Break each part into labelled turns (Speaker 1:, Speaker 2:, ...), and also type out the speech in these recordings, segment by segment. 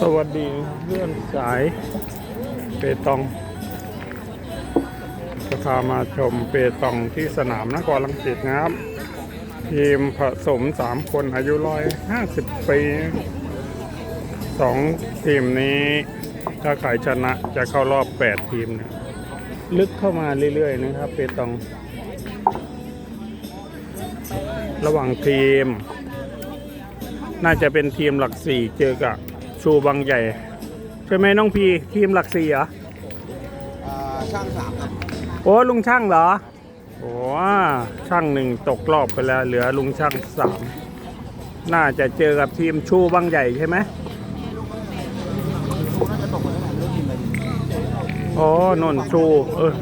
Speaker 1: สวัสดีเพื่อนสายเปตองจะพามาชมเปตองที่สนามนครลังสิตนะครับ ทีมผสมสามคนอายุร้อยห้าสิบปีสองทีมนี้ถ้าใครชนะจะเข้ารอบแปดทีมนะลึกเข้ามาเรื่อยๆนะครับ เปตอง ระหว่างทีม น่าจะเป็นทีมหลักสี่เจอกับ ชูบางใหญ่ ใช่ไหมน้องพีทีมหลักสี่เหรอ
Speaker 2: อ่าช่างสามครับ
Speaker 1: โอ้ลุงช่างเหรอโอ้ช่างหนึ่งตกรอบไปแล้ว เหลือลุงช่างสามน่าจะเจอกับทีมชูบางใหญ่ใช่ไหมอ๋อนนชูเออ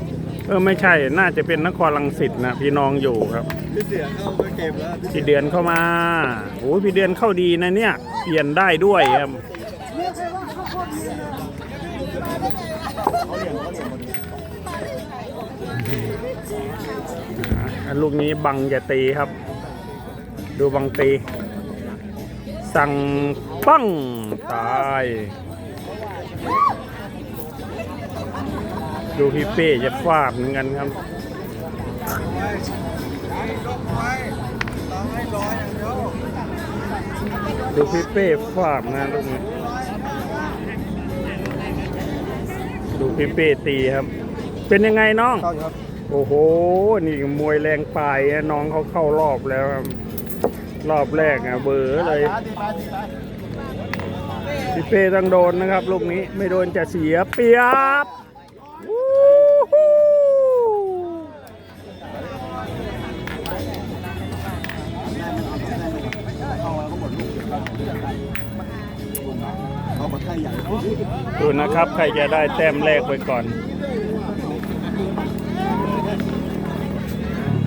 Speaker 1: เออไม่ใช่น่าจะเป็นนครลังสิตนะพี่น้องอยู่ครับ
Speaker 2: พี่เสียเข้าด้วยเกมแล้ว
Speaker 1: พี่เดือนเข้ามาโอ้ยพี่เดือนเข้าดีนะเนี่ย เปลี่ยนได้ด้วยครับ
Speaker 2: เขาเห ลู
Speaker 1: กนี้บังจะตีครับ ดูบังตี สั่งปั้งตาย ดูพี่เป้จะฟาดเหมือนกันครับ
Speaker 2: ดู
Speaker 1: พี่เป้ฟาดนะลูกนี้ ดูพี่เป้ตีครับ เป็นยังไงน้อง
Speaker 2: เข้าครับ
Speaker 1: โอ้โห นี่มวยแรงปลายนะน้องเขาเข้ารอบแล้วครับรอบแรกอะเบอร์เลย
Speaker 2: ดีไปดีไป
Speaker 1: พี่เป้ต้องโดนนะครับ ลูกนี้ไม่โดนจะเสียเปรียบ นะครับ ใครจะได้แต้มแรกไปก่อน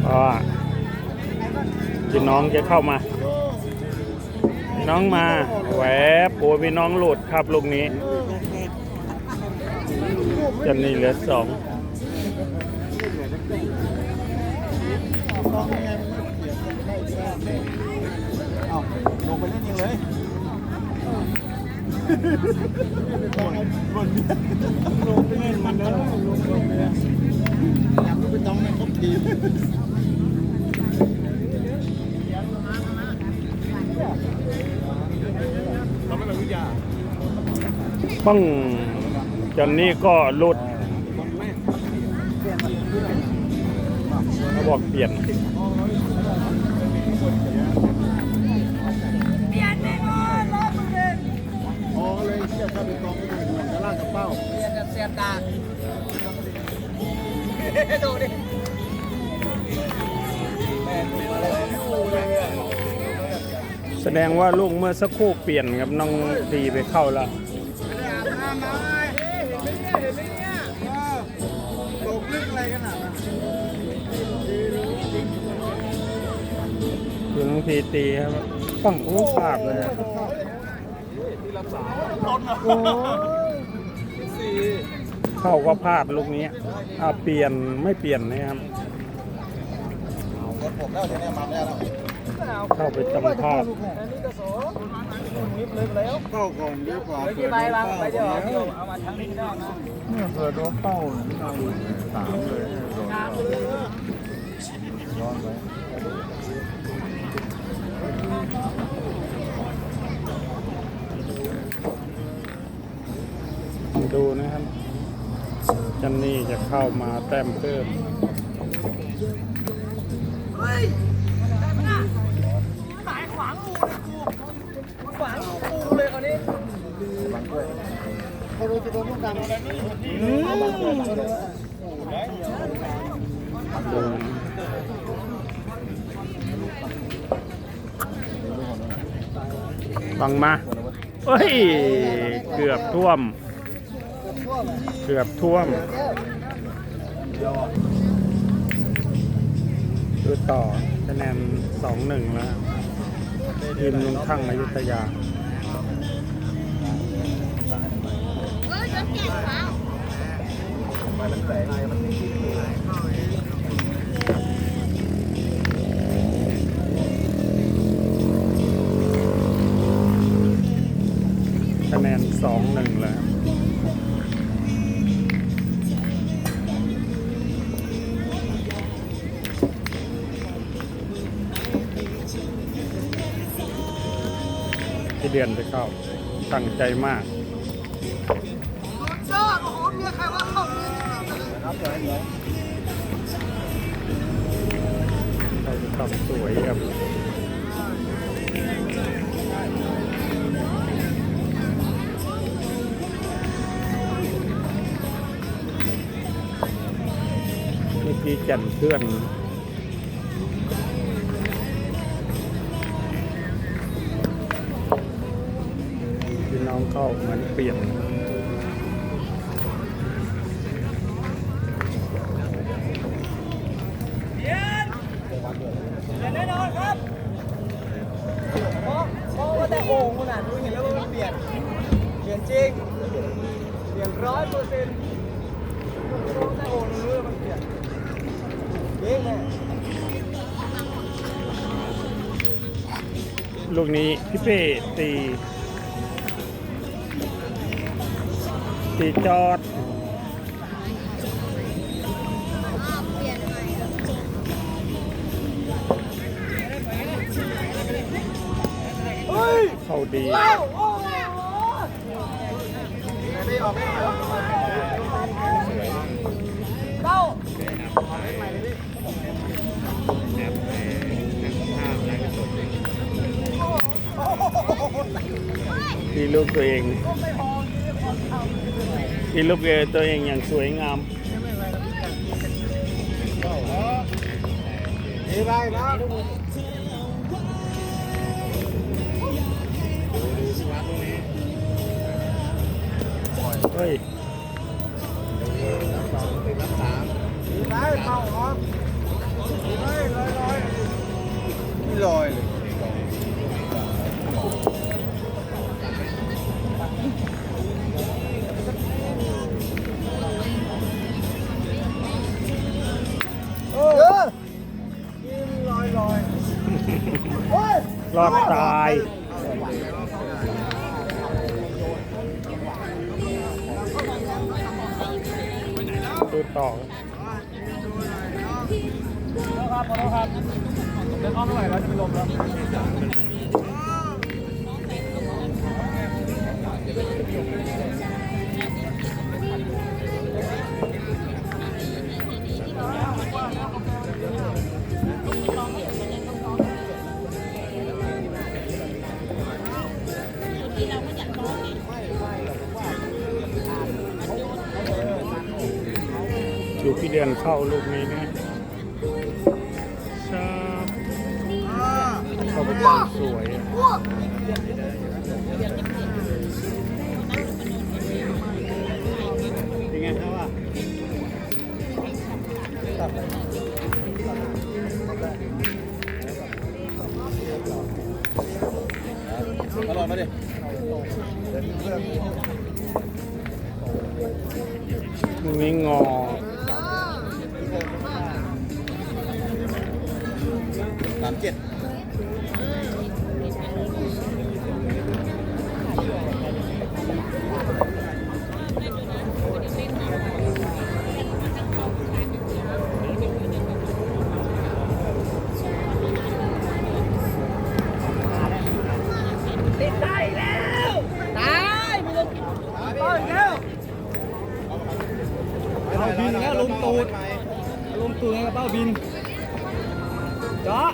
Speaker 1: เพราะว่าพี่น้องจะเข้ามา น้องมาแหวบโอ้พี่น้องหลุดครับลูกนี้จำนี่เหลือสอง
Speaker 2: ลงไปเล่นมันแล้วลงไปเลยอยากรู้ไปต้องในครบทีม
Speaker 1: ปังจอนนี่ก็หลุดเขาบอกเปลี่ยน
Speaker 2: เลยเทียบกับเป็นกองไม่ดูจะลากกับเป้า
Speaker 3: เสียบเสียบตาดูดิ
Speaker 1: แสดงว่าลูกเมื่อสักครู่เปลี่ยนครับน้องตีไปเข้าแล้ว
Speaker 2: ตกลึกอะ
Speaker 1: คือน้องทีตีครับปังโอ้ปาดเลย อะเข้าก็พลาดลูกนี้อ่าเปลี่ยนไม่เปลี่ยนนะครับ
Speaker 2: กดผมแล้วใช่ไหมมาแล้ว
Speaker 1: เข้าไปตำพลาด
Speaker 2: เข้าก่อนดีกว่า
Speaker 3: กี่ใบบ้างใบเดียวเอามาทั้งนี้ได้นะ
Speaker 2: เนี่ยเปิดโดนเป้าเราสามเลยย้อนไป
Speaker 1: จันนี่จะเข้ามาแต้มเพิ่ม
Speaker 3: หมายขวางงูกูขวางงูเลยคราวนี้
Speaker 2: เขารู้จะโดนลูกดังอะไรนี่
Speaker 1: ดูบังมา เฮ้ย เกือบท่วม เกือบท่วมดูต่อคะแนนสองหนึ่งแล้วทีมลุงทั้งอยุธยาคะ ที่เดือนไปเข้า ตั้งใจมาก
Speaker 3: ครั
Speaker 2: บเดี๋ยวเดี๋ยว
Speaker 1: เราจะทำสวยครับเมื่อกี้จันเพื่อน พี่น้องเหมือนเปลี่ยน
Speaker 3: แน่นอนครับเพราะเพราะว่าแต่โอ่งมันอะดูเห็นแล้วว่ามันเปลี่ยน เปลี่ยนจริง เปลี่ยนร้อยเปอร์เซ็นต์แต่โอ่งมันรู้ว่ามันเปลี่ยนจริงแน่
Speaker 1: ลูกนี้พี่เป้ตี ตีจอด
Speaker 3: เฮ้ย
Speaker 1: เข้าดี
Speaker 3: เอ้าโอ้โห
Speaker 2: ไม่ออกไม่ออก
Speaker 3: เต้า
Speaker 1: ตีลูกตัวเอง ตีลูกเอตัวเองอย่างสวยงาม
Speaker 2: ดีไปนะ
Speaker 1: เฮ้ย
Speaker 2: ดีไปเป่าออก อ้ย
Speaker 1: รอดตายดูต่อ
Speaker 3: ครับพอแล้วครับเดินอ้อมไม่ไหวแล้วจะเป็นลมแล้ว
Speaker 1: ดูพี่เดือนเข้าลูกนี้นะชอบเข้าไปจังสวยอะ
Speaker 2: เป็นไงครับว่าอร่อยมาดิ
Speaker 1: ลูกนี้งอ
Speaker 3: ติดได้แล้วตายมึงลงเป้าอีกแล้ว
Speaker 2: เอาบินแล้วลงตูด
Speaker 3: ลงตัวกับเป้าบินเจาะ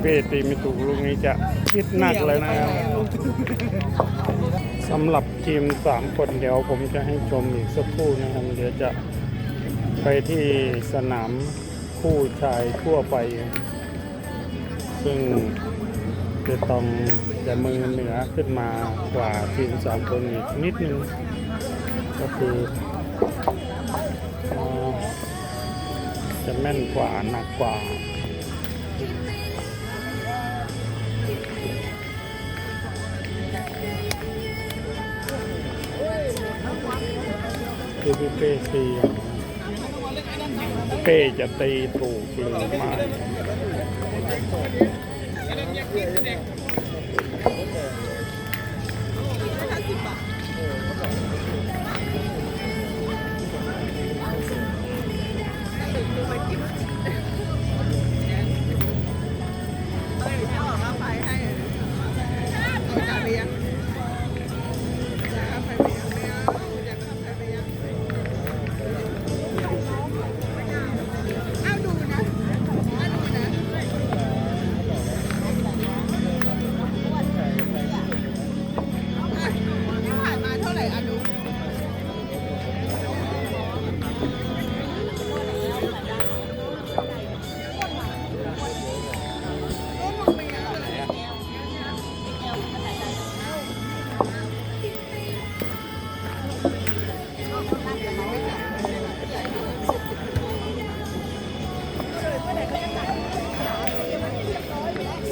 Speaker 1: เป้ตีไม่ถูกลูกนี้จะคิดหนักเลยนะครับสำหรับทีมสามคนเดี๋ยวผมจะให้ชมอีกสักครู่นะครับเดี๋ยวจะไปที่สนามคู่ชายทั่วไป ซึ่งจะต้องจะมือเหนือขึ้นมากว่าทีมสามคนอีกนิดนึง ก็คือเอ่อจะแม่นกว่าหนักกว่า คือพี่เป้ตีอย่างเป้จะตีถูกหรือไม่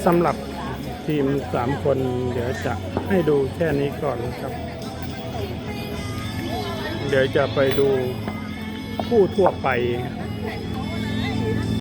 Speaker 1: สำหรับทีมสามคนเดี๋ยวจะให้ดูแค่นี้ก่อนครับ เดี๋ยวจะไปดูผู้ทั่วไป